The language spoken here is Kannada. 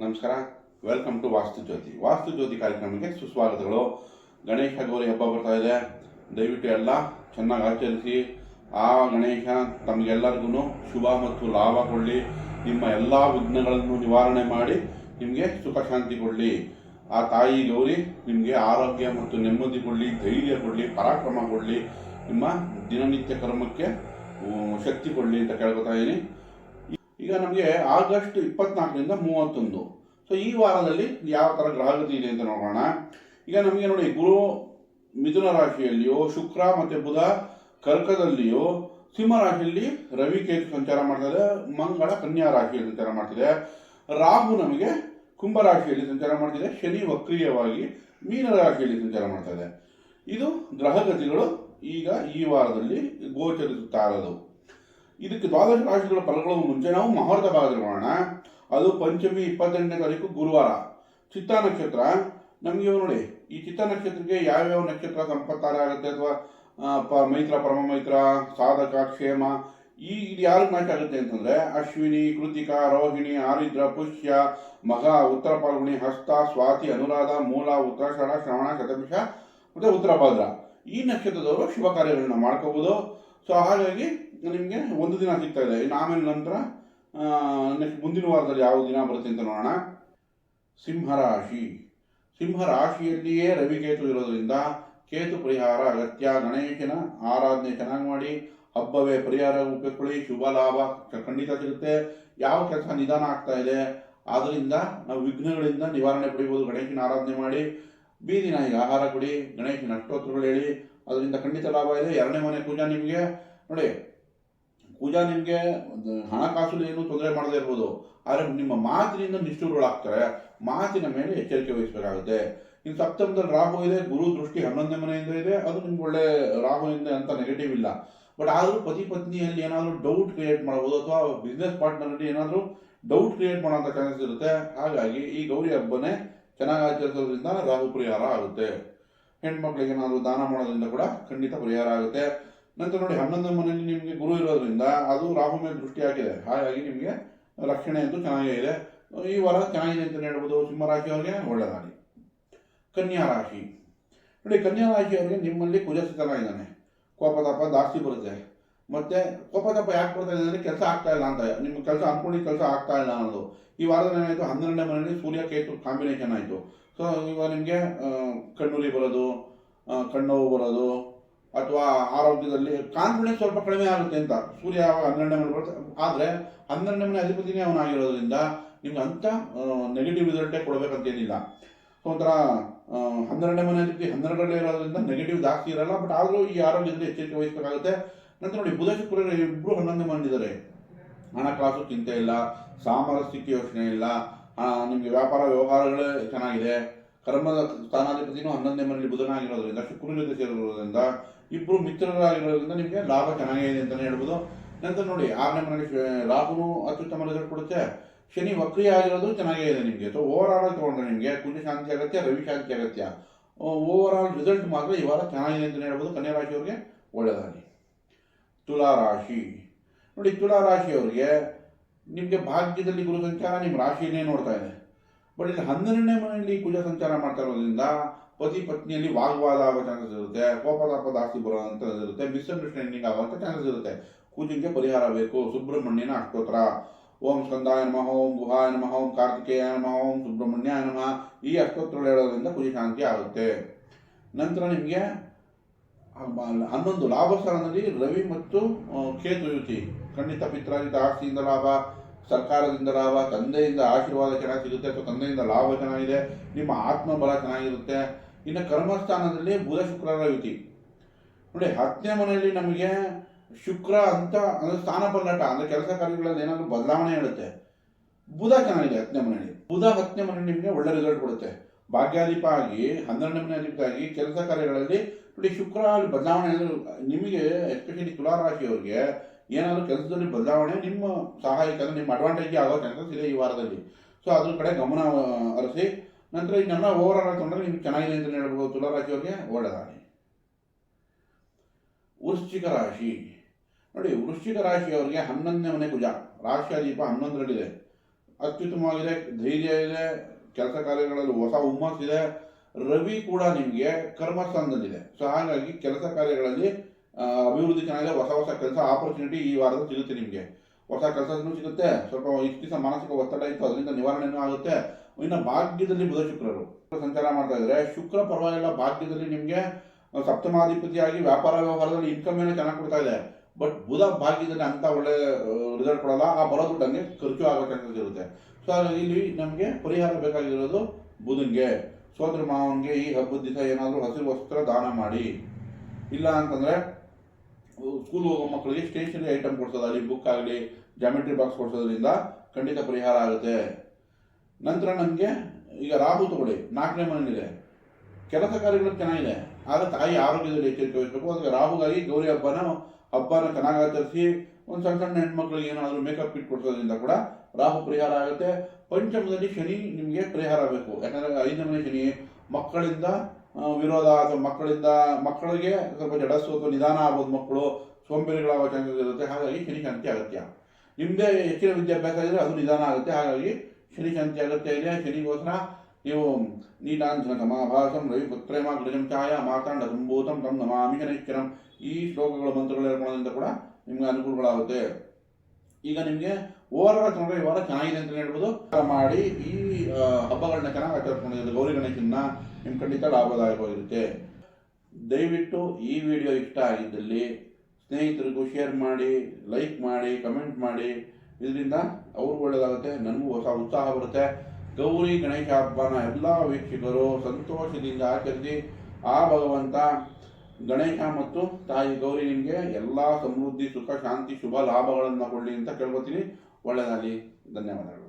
ನಮಸ್ಕಾರ. ವೆಲ್ಕಮ್ ಟು ವಾಸ್ತು ಜ್ಯೋತಿ ವಾಸ್ತು ಜ್ಯೋತಿ ಕಾರ್ಯಕ್ರಮಕ್ಕೆ ಸುಸ್ವಾಗತಗಳು. ಗಣೇಶ ಗೌರಿ ಹಬ್ಬ ಬರ್ತಾ ಇದೆ. ದಯವಿಟ್ಟು ಎಲ್ಲ ಚೆನ್ನಾಗಿ ಆಚರಿಸಿ. ಆ ಗಣೇಶ ತಮಗೆಲ್ಲರಿಗೂ ಶುಭ ಮತ್ತು ಲಾಭ ಕೊಡಲಿ. ನಿಮ್ಮ ಎಲ್ಲ ವಿಘ್ನಗಳನ್ನು ನಿವಾರಣೆ ಮಾಡಿ ನಿಮಗೆ ಸುಖ ಶಾಂತಿ ಕೊಡಲಿ. ಆ ತಾಯಿ ಗೌರಿ ನಿಮಗೆ ಆರೋಗ್ಯ ಮತ್ತು ನೆಮ್ಮದಿ ಕೊಡಲಿ, ಧೈರ್ಯ ಕೊಡಲಿ, ಪರಾಕ್ರಮ ಕೊಡಲಿ. ನಿಮ್ಮ ದಿನನಿತ್ಯ ಕರ್ಮಕ್ಕೆ ಶಕ್ತಿ ಕೊಡಲಿ ಅಂತ ಕೇಳ್ಕೊತಾ ಇದ್ದೀನಿ ಈಗ ನಮಗೆ ಆಗಸ್ಟ್ ಇಪ್ಪತ್ನಾಲ್ಕರಿಂದ ಮೂವತ್ತೊಂದು. ಸೊ ಈ ವಾರದಲ್ಲಿ ಯಾವ ಥರ ಗ್ರಹಗತಿ ಇದೆ ಅಂತ ನೋಡೋಣ. ಈಗ ನಮಗೆ ನೋಡಿ, ಗುರು ಮಿಥುನ ರಾಶಿಯಲ್ಲಿಯೋ, ಶುಕ್ರ ಮತ್ತು ಬುಧ ಕರ್ಕದಲ್ಲಿಯೋ, ಸಿಂಹ ರಾಶಿಯಲ್ಲಿ ರವಿ ಕೇತು ಸಂಚಾರ ಮಾಡ್ತದೆ ಮಂಗಳ ಕನ್ಯಾ ರಾಶಿಯಲ್ಲಿ ಸಂಚಾರ ಮಾಡ್ತಿದೆ ರಾಹು ನಮಗೆ ಕುಂಭ ರಾಶಿಯಲ್ಲಿ ಸಂಚಾರ ಮಾಡ್ತಿದೆ ಶನಿ ವಕ್ರೀಯವಾಗಿ ಮೀನ ರಾಶಿಯಲ್ಲಿ ಸಂಚಾರ ಮಾಡ್ತಾ ಇದೆ ಗ್ರಹಗತಿಗಳು ಈಗ ಈ ವಾರದಲ್ಲಿ ಗೋಚರಿಸುತ್ತಾ ಇರೋದು. ಇದಕ್ಕೆ ದ್ವಾದಶ ರಾಶಿಗಳ ಫಲಗಳು ಮುಂಚೆ. ನಾವು ಮಹೂರ್ತ ಭಾಗದಲ್ಲಿ ನೋಡೋಣ. ಅದು ಪಂಚಮಿ ಇಪ್ಪತ್ತೆಂಟನೇ ತಾರೀಕು ಗುರುವಾರ. ಚಿತ್ತ ನಕ್ಷತ್ರ. ನಮಗೆ ನೋಡಿ, ಈ ಚಿತ್ತ ನಕ್ಷತ್ರಕ್ಕೆ ಯಾವ್ಯಾವ ನಕ್ಷತ್ರ ಸಂಪತ್ತಾರ ಆಗುತ್ತೆ ಅಥವಾ ಪ, ಮೈತ್ರ ಪರಮ ಮೈತ್ರ ಸಾಧಕ, ಕ್ಷೇಮ, ಈ, ಇದು ಯಾರಿಗೆ ಮ್ಯಾಚ್ ಆಗುತ್ತೆ ಅಂತಂದ್ರೆ, ಅಶ್ವಿನಿ, ಕೃತಿಕಾ, ರೋಹಿಣಿ, ಆರಿದ್ರ, ಪುಷ್ಯ, ಮಗ, ಉತ್ತರ ಪಾಲ್ಗುಣಿ, ಹಸ್ತ, ಸ್ವಾತಿ, ಅನುರಾಧ, ಮೂಲ, ಉತ್ತರಾಷಾಢ, ಶ್ರವಣ, ಶತಭಿಷ, ಮತ್ತು ಉತ್ತರ ಭಾದ್ರ ಈ ನಕ್ಷತ್ರದವರು ಶುಭ ಕಾರ್ಯಗಳನ್ನ ಮಾಡ್ಕೋಬೋದು. ಸೊ ಹಾಗಾಗಿ ನಿಮಗೆ ಒಂದು ದಿನ ಸಿಗ್ತಾ ಇದೆ. ಇನ್ನು ಆಮೇಲೆ ನಂತರ ನೆಕ್ಸ್ಟ್ ಮುಂದಿನ ವಾರದಲ್ಲಿ ಯಾವ ದಿನ ಬರುತ್ತೆ ಅಂತ ನೋಡೋಣ. ಸಿಂಹರಾಶಿ ಸಿಂಹರಾಶಿಯಲ್ಲಿಯೇ ರವಿಕೇತು ಇರೋದರಿಂದ ಕೇತು ಪರಿಹಾರ ಅಗತ್ಯ. ಗಣೇಶನ ಆರಾಧನೆ ಚೆನ್ನಾಗಿ ಮಾಡಿ, ಹಬ್ಬವೇ ಪರಿಹಾರ ಉಪಯೋಗಿಸ್ಕೊಳ್ಳಿ ಶುಭ ಲಾಭ ಖಂಡಿತ ಸಿಗುತ್ತೆ. ಯಾವ ಕೆಲಸ ನಿಧಾನ ಆಗ್ತಾ ಇದೆ ಆದ್ದರಿಂದ ನಾವು ವಿಘ್ನಗಳಿಂದ ನಿವಾರಣೆ ಪಡಿಬೋದು. ಗಣೇಶನ ಆರಾಧನೆ ಮಾಡಿ ಬೀದಿನ ಈಗ ಆಹಾರ ಕೊಡಿ, ಗಣೇಶನ ಅಷ್ಟೋತ್ರಗಳು ಹೇಳಿ, ಅದರಿಂದ ಖಂಡಿತ ಲಾಭ ಇದೆ. ಎರಡನೇ ಮನೆ ಪೂಜಾ ನಿಮಗೆ. ನೋಡಿ ಪೂಜಾ ನಿಮಗೆ ಹಣಕಾಸು ಏನು ತೊಂದರೆ ಮಾಡದೇ ಇರ್ಬೋದು. ಆದರೆ ನಿಮ್ಮ ಮಾತಿನಿಂದ ನಿಷ್ಠುರಗಳಾಗ್ತಾರೆ. ಮಾತಿನ ಮೇಲೆ ಎಚ್ಚರಿಕೆ ವಹಿಸಬೇಕಾಗುತ್ತೆ. ಇನ್ನು ಸಪ್ತಮದಲ್ಲಿ ರಾಹು ಇದೆ, ಗುರು ದೃಷ್ಟಿ ಹನ್ನೊಂದನೇ ಮನೆಯಿಂದ ಇದೆ. ಅದು ನಿಮ್ಗೆ ಒಳ್ಳೆ ರಾಹುವಿಂದ ಅಂತ ನೆಗೆಟಿವ್ ಇಲ್ಲ. ಬಟ್ ಆದರೂ ಪತಿ ಪತ್ನಿಯಲ್ಲಿ ಏನಾದರೂ ಡೌಟ್ ಕ್ರಿಯೇಟ್ ಮಾಡ್ಬೋದು ಅಥವಾ ಬಿಸ್ನೆಸ್ ಪಾರ್ಟ್ನರಲ್ಲಿ ಏನಾದರೂ ಡೌಟ್ ಕ್ರಿಯೇಟ್ ಮಾಡೋಂಥ ಚಾನ್ಸಸ್ ಇರುತ್ತೆ. ಹಾಗಾಗಿ ಈ ಗೌರಿ ಹಬ್ಬನೇ ಚೆನ್ನಾಗಿ ಆಚರಿಸೋದ್ರಿಂದ ರಾಹು ಪರಿಹಾರ ಆಗುತ್ತೆ. ಹೆಣ್ಮಕ್ಳಿಗೆ ಏನಾದರೂ ದಾನ ಮಾಡೋದ್ರಿಂದ ಕೂಡ ಖಂಡಿತ ಪರಿಹಾರ ಆಗುತ್ತೆ. ನಂತರ ನೋಡಿ ಹನ್ನೊಂದನೇ ಮನೆಯಲ್ಲಿ ನಿಮಗೆ ಗುರು ಇರೋದ್ರಿಂದ ಅದು ರಾಹು ಮೇಲೆ ದೃಷ್ಟಿ ಹಾಕಿದೆ. ಹಾಗಾಗಿ ನಿಮಗೆ ರಕ್ಷಣೆ ಅಂತೂ ಚೆನ್ನಾಗೇ ಇದೆ. ಈ ವಾರ ಚೆನ್ನಾಗಿದೆ ಅಂತ ಹೇಳ್ಬೋದು ಸಿಂಹರಾಶಿಯವರಿಗೆ ಒಳ್ಳೆಯದಾಗಿ ಕನ್ಯಾ ರಾಶಿ. ನೋಡಿ, ಕನ್ಯಾ ರಾಶಿಯವರಿಗೆ ನಿಮ್ಮಲ್ಲಿ ಕುಜಸ್ಥಿತನಾಗಿದ್ದಾನೆ ಕೋಪತಾಪ ಜಾಸ್ತಿ ಬರುತ್ತೆ. ಮತ್ತೆ ಕೋಪತಾಪ ಯಾಕೆ ಬರ್ತಾ ಇದೆ ಅಂದರೆ ಕೆಲಸ ಆಗ್ತಾ ಇಲ್ಲ ಅಂತ. ನಿಮ್ಮ ಕೆಲಸ ಅನ್ಕೊಂಡಿದ್ದ ಕೆಲಸ ಆಗ್ತಾ ಇಲ್ಲ ಅನ್ನೋದು. ಈ ವಾರದಲ್ಲಿ ಏನಾಯಿತು? ಹನ್ನೆರಡನೇ ಮನೆಯಲ್ಲಿ ಸೂರ್ಯ, ಕೇತು ಕಾಂಬಿನೇಷನ್ ಆಯಿತು. ಸೊ ಇವಾಗ ನಿಮಗೆ ಕಣ್ಣುರಿ ಬರೋದು ಕಣ್ಣು ಬರೋದು ಅಥವಾ ಆರೋಗ್ಯದಲ್ಲಿ ಕಾನ್ಫಿಡೆನ್ಸ್ ಸ್ವಲ್ಪ ಕಡಿಮೆ ಆಗುತ್ತೆ ಅಂತ. ಸೂರ್ಯ ಯಾವಾಗ ಹನ್ನೆರಡನೇ ಮನೆ ಬರುತ್ತೆ. ಆದರೆ ಹನ್ನೆರಡನೇ ಮನೆ ಅಧಿಪತಿನೇ ಅವನಾಗಿರೋದ್ರಿಂದ ನಿಮ್ಗೆ ಅಂಥ ನೆಗೆಟಿವ್ ರಿಸಲ್ಟೇ ಕೊಡಬೇಕಂತೇನಿಲ್ಲ ಒಂಥರ ಹನ್ನೆರಡನೇ ಮನೆ ಅಧಿಪತಿ ಹನ್ನೆರಡರಲ್ಲೇ ಇರೋದ್ರಿಂದ ನೆಗೆಟಿವ್ ಜಾಸ್ತಿ ಇರಲ್ಲ ಬಟ್ ಆದರೂ ಈ ಆರೋಗ್ಯದಲ್ಲಿ ಎಚ್ಚರಿಕೆ ವಹಿಸಬೇಕಾಗುತ್ತೆ. ನಂತರ ನೋಡಿ, ಬುಧ ಶುಕ್ರ ಇಬ್ಬರು ಹನ್ನೊಂದನೇ ಮನೆ ಹಣಕಾಸು ಚಿಂತೆ ಇಲ್ಲ, ಸಾಮರಸ್ಯಕ್ಕೆ ಯೋಚನೆ ಇಲ್ಲ ನಿಮಗೆ ವ್ಯಾಪಾರ ವ್ಯವಹಾರಗಳೇ ಚೆನ್ನಾಗಿದೆ. ಕರ್ಮದ ಸ್ಥಾನಾಧಿಪತಿನೂ ಹನ್ನೊಂದನೇ ಮನೆಯಲ್ಲಿ ಬುಧನಾಗಿರೋದ್ರಿಂದ ಶುಕ್ರ ಜೊತೆ ಸೇರಿರೋದ್ರಿಂದ ಇಬ್ಬರು ಮಿತ್ರರಾಗಿರೋದ್ರಿಂದ ನಿಮಗೆ ಲಾಭ ಚೆನ್ನಾಗಿದೆ ಅಂತಲೇ ಹೇಳ್ಬೋದು. ನಂತರ ನೋಡಿ, ಆರನೇ ಮನೆಯಲ್ಲಿ ರಾಹುನು ಅತ್ಯುತ್ತಮ ರಿಸಲ್ಟ್ ಕೊಡುತ್ತೆ. ಶನಿ ವಕ್ರಿಯ ಆಗಿರೋದು ಚೆನ್ನಾಗೇ ಇದೆ ನಿಮಗೆ. ಸೊ ಓವರ್ ಆಲ್ ತಗೊಂಡ್ರೆ ನಿಮಗೆ ಕುಂಜ ಶಾಂತಿ ಅಗತ್ಯ, ರವಿ ಶಾಂತಿ ಅಗತ್ಯ. ಓವರ್ ಆಲ್ ರಿಸಲ್ಟ್ ಮಾತ್ರ ಇವಾಗ ಚೆನ್ನಾಗಿದೆ ಅಂತಲೇ ಹೇಳ್ಬೋದು. ಕನ್ಯಾ ರಾಶಿಯವ್ರಿಗೆ ಒಳ್ಳೆಯದಾಗಿ ತುಲಾ ರಾಶಿ. ನೋಡಿ, ತುಲಾ ರಾಶಿಯವರಿಗೆ ನಿಮಗೆ ಭಾಗ್ಯದಲ್ಲಿ ಗುರು ಸಂಚಾರ ನಿಮ್ಮ ರಾಶಿಯನ್ನೇ ನೋಡ್ತಾ ಇದೆ. ಬಟ್ ಇಲ್ಲಿ ಹನ್ನೆರಡನೇ ಮನೆಯಲ್ಲಿ ಕುಜ ಸಂಚಾರ ಮಾಡ್ತಾ ಇರೋದ್ರಿಂದ ಪತಿ ಪತ್ನಿಯಲ್ಲಿ ವಾಗ್ವಾದ ಆಗೋ ಚಾನ್ಸಸ್ ಇರುತ್ತೆ ಕೋಪತಾಪ ಜಾಸ್ತಿ ಬರೋಂಥ ಇರುತ್ತೆ ಮಿಸ್ಅಂಡರ್ಸ್ಟ್ಯಾಂಡಿಂಗ್ ಆಗುವಂಥ ಚಾನ್ಸಸ್ ಇರುತ್ತೆ. ಕೂಜಿಂಗೆ ಪರಿಹಾರ ಬೇಕು, ಸುಬ್ರಹ್ಮಣ್ಯನ ಅಷ್ಟೋತ್ರ ಓಂ ಸ್ಕಂದಾಯ ನಮಃ, ಓಂ ಗುಹಾಯ ನಮಃ, ಓಂ ಕಾರ್ತಿಕೇಯ ನಮಃ, ಓಂ ಸುಬ್ರಹ್ಮಣ್ಯ ನಮಃ, ಈ ಅಷ್ಟೋತ್ರಗಳು ಹೇಳೋದ್ರಿಂದ ಕುಜಿ ಶಾಂತಿ ಆಗುತ್ತೆ. ನಂತರ ನಿಮಗೆ ಹನ್ನೊಂದು ಲಾಭ ಸ್ಥಾನದಲ್ಲಿ ರವಿ ಮತ್ತು ಕೇತು ಯುತಿ. ಖಂಡಿತ ಪಿತ್ರಾಜಿತ ಆಸ್ತಿಯಿಂದ ಲಾಭ. ಸರ್ಕಾರದಿಂದ ಲಾಭ, ತಂದೆಯಿಂದ ಆಶೀರ್ವಾದ ಚೆನ್ನಾಗಿ ಸಿಗುತ್ತೆ ಅಥವಾ ತಂದೆಯಿಂದ ಲಾಭ ಚೆನ್ನಾಗಿದೆ, ನಿಮ್ಮ ಆತ್ಮಬಲ ಚೆನ್ನಾಗಿರುತ್ತೆ. ಇನ್ನು ಕರ್ಮಸ್ಥಾನದಲ್ಲಿ ಬುಧ ಶುಕ್ರರ ಯುತಿ ನೋಡಿ, ಹತ್ತನೇ ಮನೆಯಲ್ಲಿ ನಮಗೆ ಶುಕ್ರ ಅಂತ ಅಂದರೆ ಸ್ಥಾನ ಪಲ್ಲಟ, ಅಂದ್ರೆ ಕೆಲಸ ಕಾರ್ಯಗಳಲ್ಲಿ ಏನಾದರೂ ಬದಲಾವಣೆ ಹೇಳುತ್ತೆ. ಬುಧ ಚೆನ್ನಾಗಿದೆ ಹತ್ತನೇ ಮನೆಯಲ್ಲಿ. ಬುಧ ಹತ್ತನೇ ಮನೆಯಲ್ಲಿ ನಿಮಗೆ ಒಳ್ಳೆ ರಿಸಲ್ಟ್ ಕೊಡುತ್ತೆ. ಭಾಗ್ಯಾಧಿಪ ಆಗಿ, ಹನ್ನೆರಡನೇ ಮನೆ ಆಗಿ ಕೆಲಸ ಕಾರ್ಯಗಳಲ್ಲಿ, ನೋಡಿ, ಶುಕ್ರ ಬದಲಾವಣೆ ನಿಮಗೆ ಎಸ್ಪೆಷಲಿ ತುಲಾ ರಾಶಿಯವರಿಗೆ ಏನಾದರೂ ಕೆಲಸದಲ್ಲಿ ಬದಲಾವಣೆ, ನಿಮ್ಮ ಸಹಾಯಕ ನಿಮ್ಮ ಅಡ್ವಾಂಟೇಜ್ ಆಗೋ ಚಾನ್ಸಸ್ ಇದೆ ಈ ವಾರದಲ್ಲಿ. ಸೊ ಅದ್ರ ಕಡೆ ಗಮನ ಹರಿಸಿ. ನಂತರ ಇನ್ನೆಲ್ಲ ಓವರ್ ಆಲ್ ತೊಗೊಂಡ್ರೆ ನಿಮ್ಗೆ ಚೆನ್ನಾಗಿದೆ ಅಂತ ಹೇಳ್ಬೋದು. ರಾಶಿಯವರಿಗೆ ಒಳ್ಳೆದಾಗಿ ವೃಶ್ಚಿಕ ರಾಶಿ. ನೋಡಿ, ವೃಶ್ಚಿಕ ರಾಶಿಯವರಿಗೆ ಹನ್ನೊಂದನೇ ಮನೆ ಕುಜ. ರಾಶಿಯ ದೀಪ ಹನ್ನೊಂದರಲ್ಲಿದೆ. ಅತ್ಯುತ್ತಮವಾಗಿದೆ, ಧೈರ್ಯ ಇದೆ, ಕೆಲಸ ಕಾರ್ಯಗಳಲ್ಲಿ ಹೊಸ ಹುಮ್ಮಸ್ಸಿದೆ. ರವಿ ಕೂಡ ನಿಮಗೆ ಕರ್ಮಸ್ಥಾನದಲ್ಲಿದೆ. ಸೊ ಹಾಗಾಗಿ ಕೆಲಸ ಕಾರ್ಯಗಳಲ್ಲಿ ಅಭಿವೃದ್ಧಿ ಚೆನ್ನಾಗಿದೆ, ಹೊಸ ಹೊಸ ಕೆಲಸ ಆಪರ್ಚುನಿಟಿ ಈ ವಾರದಲ್ಲಿ ಸಿಗುತ್ತೆ ನಿಮಗೆ. ಹೊಸ ಕೆಲಸನೂ ಸಿಗುತ್ತೆ. ಸ್ವಲ್ಪ ಇಷ್ಟು ದಿವಸ ಮಾನಸಿಕ ಒತ್ತಡ ಇತ್ತು, ಅದರಿಂದ ನಿವಾರಣೆನೂ ಆಗುತ್ತೆ. ಇನ್ನು ಭಾಗ್ಯದಲ್ಲಿ ಬುಧ ಶುಕ್ರರು. ಸಂಚಾರ ಮಾಡ್ತಾ ಇದ್ದಾರೆ. ಶುಕ್ರ ಪರವಾಗಿಲ್ಲ, ಭಾಗ್ಯದಲ್ಲಿ ನಿಮಗೆ ಸಪ್ತಮಾಧಿಪತಿಯಾಗಿ ವ್ಯಾಪಾರ ವ್ಯವಹಾರದಲ್ಲಿ ಇನ್ಕಮ್ ಏನೋ ಚೆನ್ನಾಗಿ ಕೊಡ್ತಾ ಇದೆ. ಬಟ್ ಬುಧ ಭಾಗ್ಯದಲ್ಲಿ ಅಂತ ಒಳ್ಳೆ ರಿಸಲ್ಟ್ ಕೊಡಲ್ಲ. ಆ ಬರೋ ದುಡ್ಡು ಹಂಗೆ ಖರ್ಚು ಆಗೋ ಇರುತ್ತೆ. ಸೊ ಇಲ್ಲಿ ನಮಗೆ ಪರಿಹಾರ ಬೇಕಾಗಿರೋದು ಬುಧನ್ಗೆ. ಸೋದರ ಮಾವನಿಗೆ ಈ ಹಬ್ಬದ ದಿವಸ ಏನಾದರೂ ಹಸಿರು ವಸ್ತ್ರ ದಾನ ಮಾಡಿ. ಇಲ್ಲ ಅಂತಂದ್ರೆ ಸ್ಕೂಲ್ ಹೋಗೋ ಮಕ್ಕಳಿಗೆ ಸ್ಟೇಷನರಿ ಐಟಮ್ ಕೊಡ್ಸೋದಾಗಲಿ ಬುಕ್ ಆಗಲಿ ಜಾಮೆಟ್ರಿ ಬಾಕ್ಸ್ ಕೊಡ್ಸೋದ್ರಿಂದ ಖಂಡಿತ ಪರಿಹಾರ ಆಗುತ್ತೆ. ನಂತರ ನಮಗೆ ಈಗ ರಾಹು ತಗೊಳ್ಳಿ, ನಾಲ್ಕನೇ ಮನೆಯಲ್ಲಿದೆ. ಕೆಲಸ ಕಾರ್ಯಗಳು ಚೆನ್ನಾಗಿದೆ, ಆದರೆ ತಾಯಿ ಆರೋಗ್ಯದಲ್ಲಿ ಎಚ್ಚರಿಕೆ ವಹಿಸಬೇಕು ಅದಕ್ಕೆ ರಾಹುಗಾಗಿ ಗೌರಿ ಹಬ್ಬನ ಹಬ್ಬನ ಚೆನ್ನಾಗಿ ಆಚರಿಸಿ ಒಂದು ಸಣ್ಣ ಸಣ್ಣ ಹೆಣ್ಮಕ್ಳಿಗೆ ಏನಾದರೂ ಮೇಕಪ್ ಕಿಟ್ ಕೊಡ್ಸೋದ್ರಿಂದ ಕೂಡ ರಾಹು ಪರಿಹಾರ ಆಗುತ್ತೆ. ಪಂಚಮದಲ್ಲಿ ಶನಿ ನಿಮಗೆ ಪರಿಹಾರ ಬೇಕು. ಯಾಕಂದರೆ ಐದನೇ ಮನೆ ಶನಿ ಮಕ್ಕಳಿಂದ ವಿರೋಧ ಅಥವಾ ಮಕ್ಕಳಿಂದ, ಮಕ್ಕಳಿಗೆ ಸ್ವಲ್ಪ ಜಡಸ್ಸು ಅಥವಾ ನಿಧಾನ ಆಗ್ಬೋದು ಮಕ್ಕಳು ಸೋಂಬೇರಿಗಳಾಗೋ ಚಾನ್ಸಸ್ ಇರುತ್ತೆ. ಹಾಗಾಗಿ ಶನಿ ಶಾಂತಿ ಅಗತ್ಯ. ನಿಮ್ಮದೇ ಹೆಚ್ಚಿನ ವಿದ್ಯಾಭ್ಯಾಸ ಇದ್ದರೆ ಅದು ನಿಧಾನ ಆಗುತ್ತೆ. ಹಾಗಾಗಿ ಶನಿ ಶಾಂತಿ ಅಗತ್ಯ ಇದೆ. ಶನಿಗೋಸ್ಕರ ನೀವು ನೀಲಾಂಜನ ಸಮಾಭಾಸಂ ರವಿ ಪುತ್ರೇಮ ಗೃಜಂ ಛಾಯ ಮಾತಾಂಡ ಸಂಭೂತಂ ತಮ್ಮ ನಮಾಮಿ ಶನೈಶ್ಚರಂ ಈ ಶ್ಲೋಕಗಳು, ಮಂತ್ರಗಳು ಹೇಳ್ಕೊಳ್ಳೋದ್ರಿಂದ ಕೂಡ ನಿಮಗೆ ಅನುಕೂಲಗಳಾಗುತ್ತೆ. ಈಗ ನಿಮಗೆ ಓವರ್ ಆಲ್ ವಾರ ಚೆನ್ನಾಗಿದೆ ಅಂತ ಹೇಳ್ಬೋದು. ಮಾಡಿ ಈ ಹಬ್ಬಗಳನ್ನ ಚೆನ್ನಾಗಿ ಆಚರಿಸ್ಕೊಂಡಿದ್ದಾರೆ ಗೌರಿ ಗಣೇಶನ್ನ ನಿಮ್ ಖಂಡಿತ ಲಾಭದಾಯಕವಾಗಿರುತ್ತೆ. ದಯವಿಟ್ಟು ಈ ವಿಡಿಯೋ ಇಷ್ಟ ಆಗಿದ್ದಲ್ಲಿ ಸ್ನೇಹಿತರಿಗೂ ಶೇರ್ ಮಾಡಿ, ಲೈಕ್ ಮಾಡಿ, ಕಮೆಂಟ್ ಮಾಡಿ. ಇದರಿಂದ ಅವ್ರಿಗೂ ಒಳ್ಳೆಯದಾಗುತ್ತೆ ನನಗೂ ಹೊಸ ಉತ್ಸಾಹ ಬರುತ್ತೆ. ಗೌರಿ ಗಣೇಶ ಹಬ್ಬನ ಎಲ್ಲ ವೀಕ್ಷಕರು ಸಂತೋಷದಿಂದ ಆಚರಿಸಿ, ಆ ಭಗವಂತ ಗಣೇಶ ಮತ್ತು ತಾಯಿ ಗೌರಿ ನಿಮಗೆ ಎಲ್ಲ ಸಮೃದ್ಧಿ, ಸುಖ, ಶಾಂತಿ, ಶುಭ ಲಾಭಗಳನ್ನು ಕೊಡಲಿ ಅಂತ ಕೇಳ್ಕೊತೀನಿ. ಒಳ್ಳೆಯದಾಗಲಿ ಧನ್ಯವಾದಗಳು.